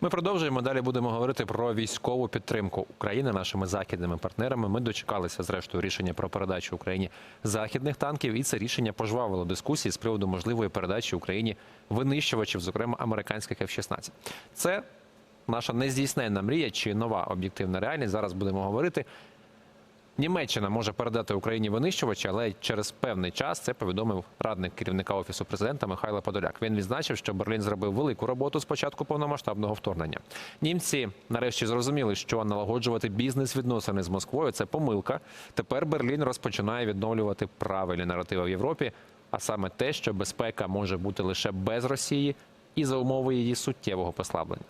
Ми продовжуємо. Далі будемо говорити про військову підтримку України нашими західними партнерами. Ми дочекалися зрештою рішення про передачу Україні західних танків, і це рішення пожвавило дискусії з приводу можливої передачі Україні винищувачів, зокрема американських F-16. Це наша нездійсненна мрія чи нова об'єктивна реальність. Зараз будемо говорити. Німеччина може передати Україні винищувачі, але через певний час це повідомив радник керівника офісу президента Михайло Подоляк. Він відзначив, що Берлін зробив велику роботу з початку повномасштабного вторгнення. Німці нарешті зрозуміли, що налагоджувати бізнес-відносини з Москвою це помилка. Тепер Берлін розпочинає відновлювати правильні наративи в Європі, а саме те, що безпека може бути лише без Росії і за умови її суттєвого послаблення.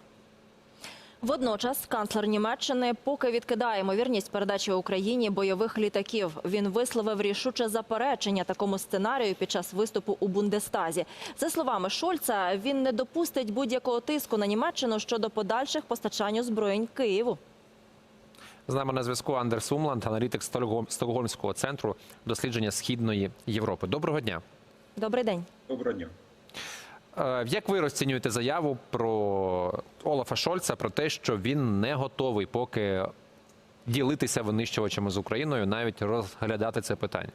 Водночас канцлер Німеччини поки відкидає ймовірність передачі Україні бойових літаків. Він висловив рішуче заперечення такому сценарію під час виступу у Бундестазі. За словами Шольца, він не допустить будь-якого тиску на Німеччину щодо подальших постачань озброєнь Києву. З нами на зв'язку Андерс Сумланд, аналітик Стокгольм- Стокгольмського центру дослідження східної Європи. Доброго дня. Добрий день. Доброго дня. Е, Як ви розцінюєте заяву про Олафа Шольца про те, що він не готовий поки ділитися винищувачами з Україною, навіть розглядати це питання?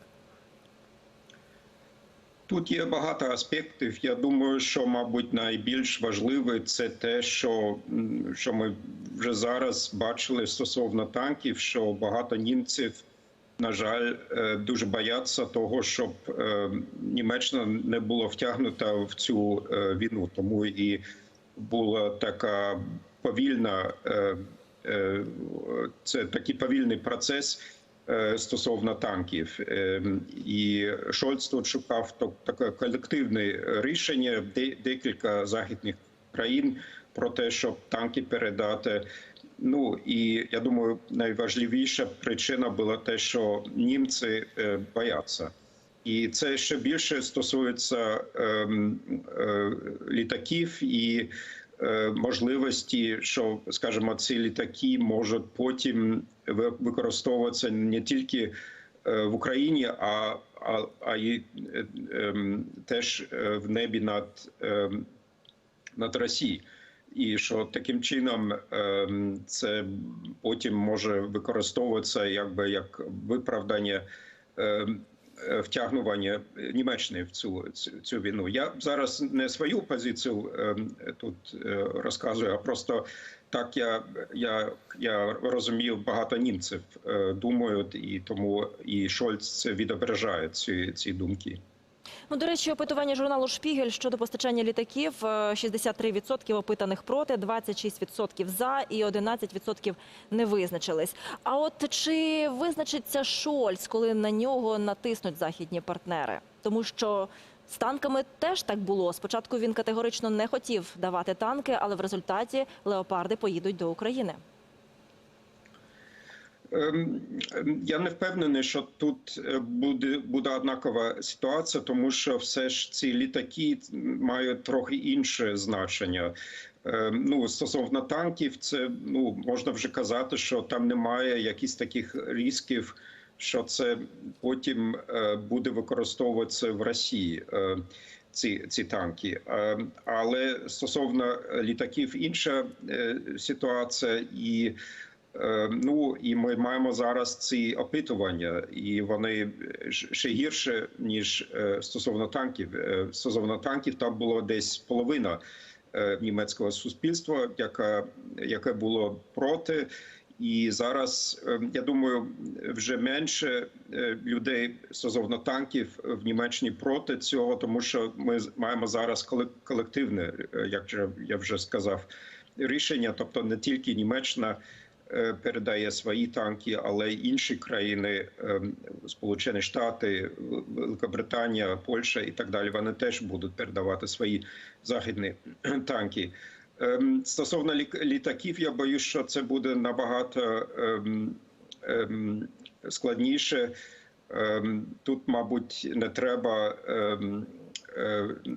Тут є багато аспектів. Я думаю, що, мабуть, найбільш важливе це те, що, що ми вже зараз бачили стосовно танків, що багато німців, на жаль, е, дуже бояться того, щоб е, Німеччина не була втягнута в цю е, війну. Тому і була така повільна, це такий повільний процес. Стосовно танків, і Шольц тут шукав таке колективне рішення де- декілька західних країн про те, щоб танки передати. Ну і я думаю, найважливіша причина була те, що німці е, бояться. І це ще більше стосується ем, е, літаків і е, можливості, що, скажімо, ці літаки можуть потім ви- використовуватися не тільки е, в Україні, а, а, а й е, ем, теж е, в небі над, ем, над Росією. І що таким чином ем, це потім може використовуватися якби як виправдання ем, е, втягнування Німеччини в цю, цю війну. Я зараз не свою позицію ем, тут е, розказую, а просто так я, я, я розумію, багато німців е, думають, і тому і Шольц це відображає ці, ці думки. Ну, до речі, опитування журналу Шпігель щодо постачання літаків е, 63% опитаних проти, 26% за і 11% не визначились. А от чи визначиться Шольц, коли на нього натиснуть західні партнери? Тому що з танками теж так було. Спочатку він категорично не хотів давати танки, але в результаті леопарди поїдуть до України. Ем, ем, Я не впевнений, що тут е, буде буде однакова ситуація, тому що все ж ці літаки мають трохи інше значення. Ем, Ну стосовно танків, це ну можна вже казати, що там немає якихось таких ризиків, що це потім е, буде використовуватися в Росії. е, Ці ці танки, але стосовно літаків, інша ситуація і. Е, Ну і ми маємо зараз ці опитування, і вони ще гірше ніж е, стосовно танків. Е, Стосовно танків там було десь половина німецького суспільства, яка яке було проти. І зараз я думаю, вже менше людей стосовно танків в Німеччині проти цього, тому що ми маємо зараз коле- колективне, як я вже сказав, рішення, тобто не тільки Німеччина передає свої танки, але й інші країни, е, Сполучені Штати, Великобританія, Польща і так далі. Вони теж будуть передавати свої західні танки. Ем, Стосовно лі- літаків, я боюсь, що це буде набагато ем, ем, складніше. Тут, мабуть, не треба е,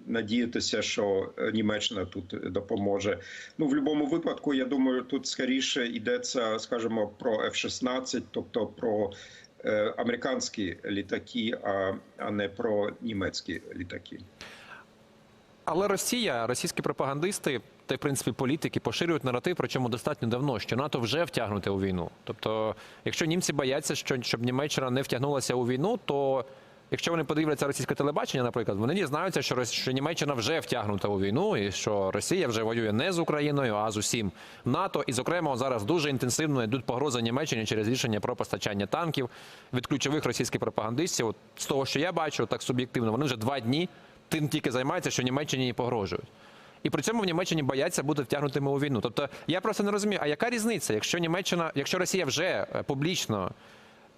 надіятися, що Німеччина тут допоможе. Ну, в будь-якому випадку, я думаю, тут скоріше йдеться, скажімо, про F-16, тобто про е, американські літаки, а не про німецькі літаки. Але Росія, російські пропагандисти та в принципі політики поширюють наратив, причому достатньо давно, що НАТО вже втягнуте у війну. Тобто, якщо німці бояться, що щоб Німеччина не втягнулася у війну, то Якщо вони подивляться російське телебачення, наприклад, вони дізнаються, що Рос- що Німеччина вже втягнута у війну, і що Росія вже воює не з Україною, а з усім НАТО. І, зокрема, зараз дуже інтенсивно йдуть погрози Німеччині через рішення про постачання танків від ключових російських пропагандистів. От з того, що я бачу, так суб'єктивно, вони вже два дні тим тільки займаються, що Німеччині погрожують. І при цьому в Німеччині бояться бути втягнутими у війну. Тобто я просто не розумію, а яка різниця, якщо Німеччина, якщо Росія вже е, публічно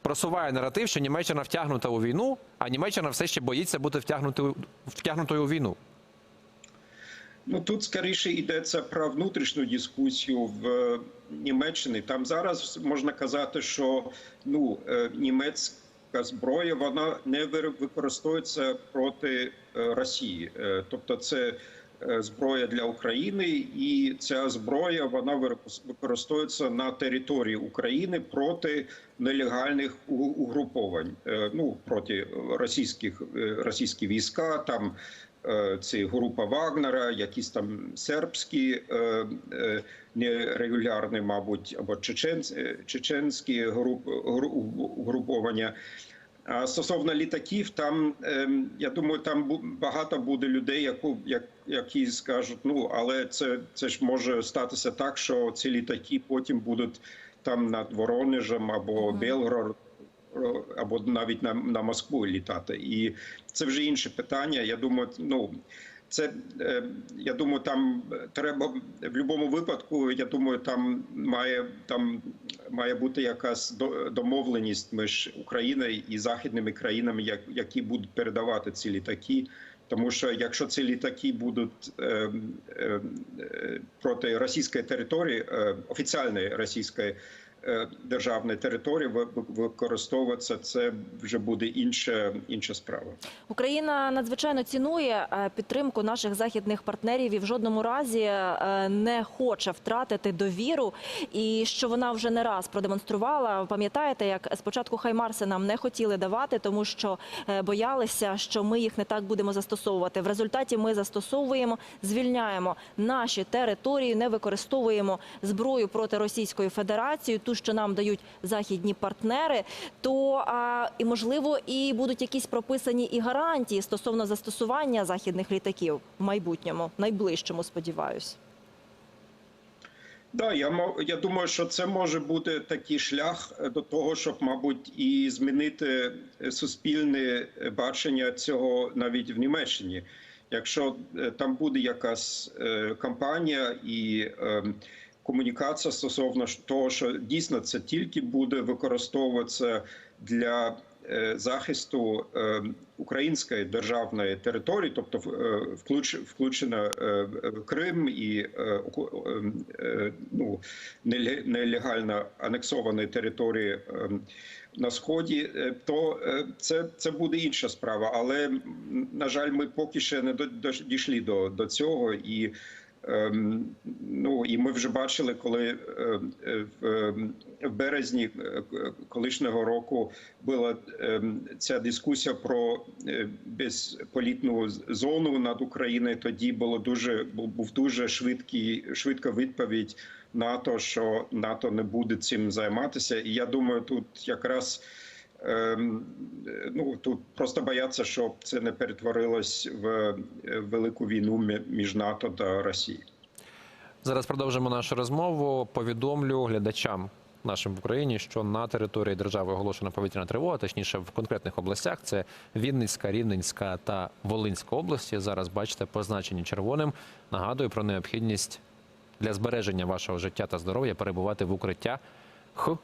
просуває наратив, що Німеччина втягнута у війну, а Німеччина все ще боїться бути втягнутою, у війну. Ну тут скоріше йдеться про внутрішню дискусію в е, Німеччині. Там зараз можна казати, що ну е, німецька зброя вона не використовується проти е, Росії, тобто це. Е, Зброя для України, і ця зброя вона використовується на території України проти нелегальних угруповань. Е, Ну проти російських е, російські війська, там це група Вагнера, якісь там сербські нерегулярні, мабуть, або чечен, чеченські груп, гру- угруповання. А стосовно літаків, там ем, я думаю, там багато буде людей, яку як, які скажуть: ну але це, це ж може статися так, що ці літаки потім будуть там над Воронежем або Белгород, або навіть на, на Москву літати. І це вже інше питання. Я думаю, ну. Це е, я думаю, там треба в будь-якому випадку. Я думаю, там має там має бути якась до- домовленість між Україною і західними країнами, як- які будуть передавати ці літаки. Тому що якщо ці літаки будуть е, е, е, проти російської території, е, офіціальної російської державної території ви- ви- використовуватися, це вже буде інша інша справа. Україна надзвичайно цінує е, підтримку наших західних партнерів і в жодному разі е, не хоче втратити довіру. І що вона вже не раз продемонструвала. Пам'ятаєте, як спочатку Хаймарси нам не хотіли давати, тому що е, боялися, що ми їх не так будемо застосовувати. В результаті ми застосовуємо, звільняємо наші території, не використовуємо зброю проти Російської Федерації, ту, що нам дають західні партнери. То а, і можливо і будуть якісь прописані і гарантії стосовно застосування західних літаків в майбутньому, найближчому, сподіваюсь. Да, я я думаю, що це може бути такий шлях е, до того, щоб, мабуть, і змінити е, суспільне е, бачення цього навіть в Німеччині. Якщо там буде якась е, кампанія і е, комунікація стосовно того, що дійсно це тільки буде використовуватися для е, захисту е, української державної території, тобто е, включено Крим і ну, нелегально анексовані території е, на сході, то це, це буде інша справа. Але на жаль, ми поки ще не дійшли до, до цього і. Ем, Ну і ми вже бачили, коли е, е, в, березні е, колишнього року була ем, ця дискусія про е, безполітну зону над Україною. Тоді було дуже був дуже швидкий швидка відповідь НАТО, що НАТО не буде цим займатися. І я думаю, тут якраз. Ем, Ну тут просто бояться, щоб це не перетворилось в е, велику війну між НАТО та Росією. Зараз продовжимо нашу розмову. Повідомлю глядачам нашим в Україні, що на території держави оголошена повітряна тривога, точніше в конкретних областях. Це Вінницька, Рівненська та Волинська області. Зараз бачите позначені червоним. Нагадую про необхідність для збереження вашого життя та здоров'я перебувати в укриття х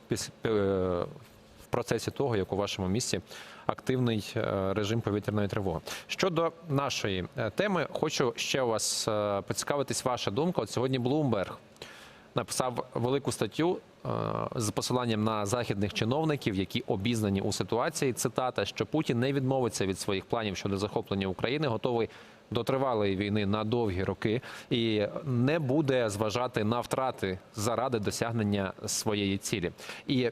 е, процесі того, як у вашому місті активний е, режим повітряної тривоги. Щодо нашої е, теми, хочу ще у вас е, поцікавитись ваша думка. От сьогодні Блумберг написав велику статтю з посиланням на західних чиновників, які обізнані у ситуації. Цитата, що Путін не відмовиться від своїх планів щодо захоплення України, готовий до тривалої війни на довгі роки і не буде зважати на втрати заради досягнення своєї цілі. І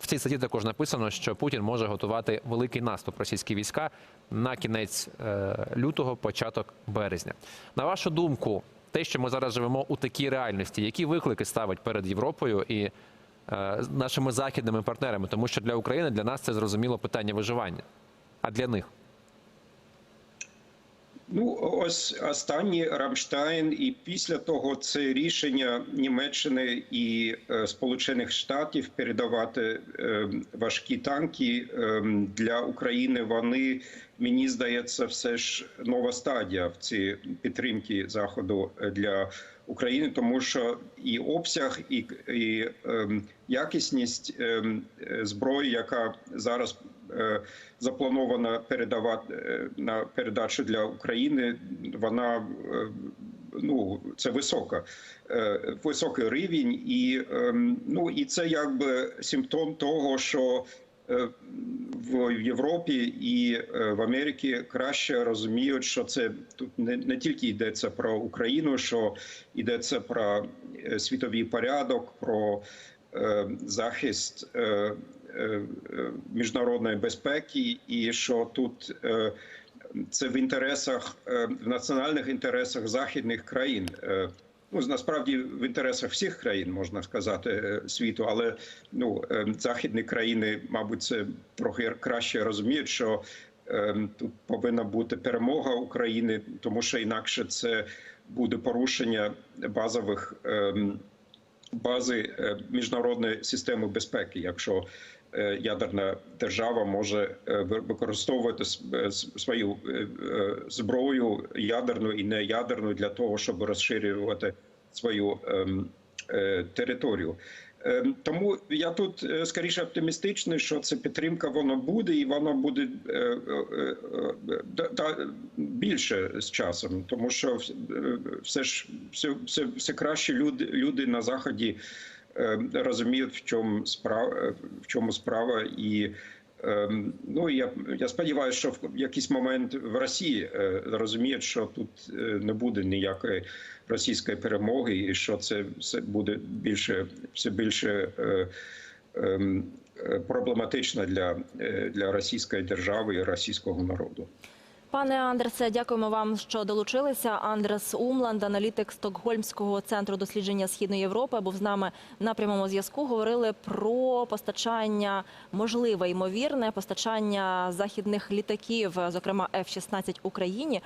в цій статті також написано, що Путін може готувати великий наступ російські війська на кінець е, лютого, початок березня. На вашу думку, те, що ми зараз живемо у такій реальності, які виклики ставить перед Європою і е, нашими західними партнерами, тому що для України для нас це зрозуміло питання виживання, а для них. Ну, ось останній Рамштайн, і після того це рішення Німеччини і е, Сполучених Штатів передавати е, важкі танки е, для України. Вони мені здається, все ж нова стадія в цій підтримки заходу для України, тому що і обсяг, і, і е, якісність е, зброї, яка зараз е, запланована передавати е, на передачу для України, вона е, ну це висока, е, високий рівень, і е, ну і це якби симптом того, що е, в Європі і е, в Америці краще розуміють, що це тут не, не тільки йдеться про Україну, що йдеться про е, світовий порядок, про е, захист е, е, е, міжнародної безпеки, і що тут е, це в інтересах е, в національних інтересах західних країн. Е, Ну, насправді в інтересах всіх країн можна сказати е, світу, але ну е, західні країни, мабуть, це трохи краще розуміють, що е, тут повинна бути перемога України, тому що інакше це буде порушення базових е, бази е, міжнародної системи безпеки, якщо е, ядерна держава може е, використовувати е, свою е, е, зброю ядерну і не ядерну для того, щоб розширювати свою ем, е, територію. Ем, Тому я тут е, скоріше оптимістичний, що ця підтримка вона буде, і вона буде е, е, е, більше з часом, тому що е, все ж все, все, все краще люди, люди на заході е, розуміють, в чому справа, в чому справа, і ем, ну я, я сподіваюся, що в якийсь момент в Росії е, розуміють, що тут е, не буде ніякої російської перемоги, і що це все буде більше все більше. е, ем, е, Проблематично для, е, для російської держави і російського народу. Пане Андерсе, дякуємо вам, що долучилися. Андрес Умланд, аналітик Стокгольмського центру дослідження Східної Європи, був з нами на прямому зв'язку. Говорили про постачання, можливе ймовірне постачання західних літаків, зокрема F-16 Україні.